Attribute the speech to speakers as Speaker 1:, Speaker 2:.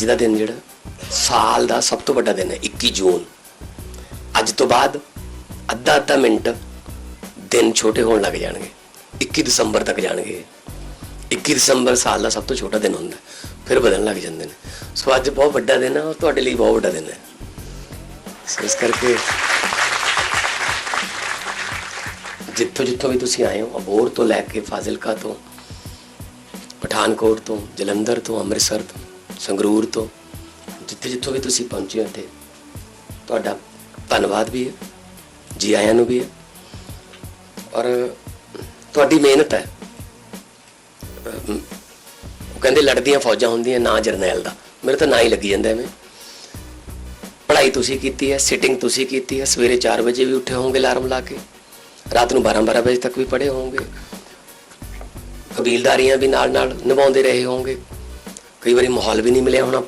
Speaker 1: ਅੱਜ ਦਾ ਦਿਨ ਜਿਹੜਾ ਸਾਲ ਦਾ ਸਭ ਤੋਂ ਵੱਡਾ ਦਿਨ ਹੈ 21 ਜੂਨ। ਅੱਜ ਤੋਂ ਬਾਅਦ ਅੱਧਾ ਅੱਧਾ ਮਿੰਟ ਦਿਨ ਛੋਟੇ ਹੋਣ ਲੱਗ ਜਾਣਗੇ। 21 ਦਸੰਬਰ ਤੱਕ ਜਾਣਗੇ 21 ਦਸੰਬਰ ਸਾਲ ਦਾ ਸਭ ਤੋਂ ਛੋਟਾ ਦਿਨ ਹੁੰਦਾ। ਫਿਰ ਬਦਲਣ ਲੱਗ ਜਾਂਦੇ ਨੇ। ਸੋ ਅੱਜ ਬਹੁਤ ਵੱਡਾ ਦਿਨ ਹੈ ਔਰ ਤੁਹਾਡੇ ਲਈ ਬਹੁਤ ਵੱਡਾ ਦਿਨ ਹੈ। ਇਸ ਕਰਕੇ ਜਿੱਥੋਂ ਜਿੱਥੋਂ ਵੀ ਤੁਸੀਂ ਆਏ ਹੋ ਅਬੋਰ ਤੋਂ ਲੈ ਕੇ ਫਾਜ਼ਿਲਕਾ ਤੋਂ, ਪਠਾਨਕੋਟ ਤੋਂ, ਜਲੰਧਰ ਤੋਂ, ਅੰਮ੍ਰਿਤਸਰ ਤੋਂ ਸੰਗਰੂਰ ਤੋਂ, ਜਿੱਥੇ ਜਿੱਥੋਂ ਵੀ ਤੁਸੀਂ ਪਹੁੰਚੇ ਹੋ ਇੱਥੇ, ਤੁਹਾਡਾ ਧੰਨਵਾਦ ਵੀ ਹੈ, ਜੀ ਆਇਆਂ ਨੂੰ ਵੀ ਹੈ। ਔਰ ਤੁਹਾਡੀ ਮਿਹਨਤ ਹੈ। ਉਹ ਕਹਿੰਦੇ ਲੜਦੀਆਂ ਫੌਜਾਂ ਹੁੰਦੀਆਂ, ਨਾ ਜਰਨੈਲ ਦਾ। ਮੇਰੇ ਤਾਂ ਨਾ ਹੀ ਲੱਗੀ ਜਾਂਦਾ ਐਵੇਂ। ਪੜ੍ਹਾਈ ਤੁਸੀਂ ਕੀਤੀ ਹੈ ਸਿਟਿੰਗ ਤੁਸੀਂ ਕੀਤੀ ਹੈ, ਸਵੇਰੇ 4 ਵਜੇ ਵੀ ਉੱਠੇ ਹੋਵੋਗੇ ਅਲਾਰਮ ਲਾ ਕੇ। ਰਾਤ ਨੂੰ 12 12 ਵਜੇ ਤੱਕ ਵੀ ਪੜ੍ਹੇ ਹੋਵੋਗੇ। ਕਬੀਲਦਾਰੀਆਂ ਵੀ ਨਾਲ ਨਾਲ ਨਿਭਾਉਂਦੇ ਰਹੇ ਹੋਵੋਗੇ। ਕਈ ਵਾਰੀ ਮਾਹੌਲ ਵੀ ਨਹੀਂ ਮਿਲਿਆ ਹੋਣਾ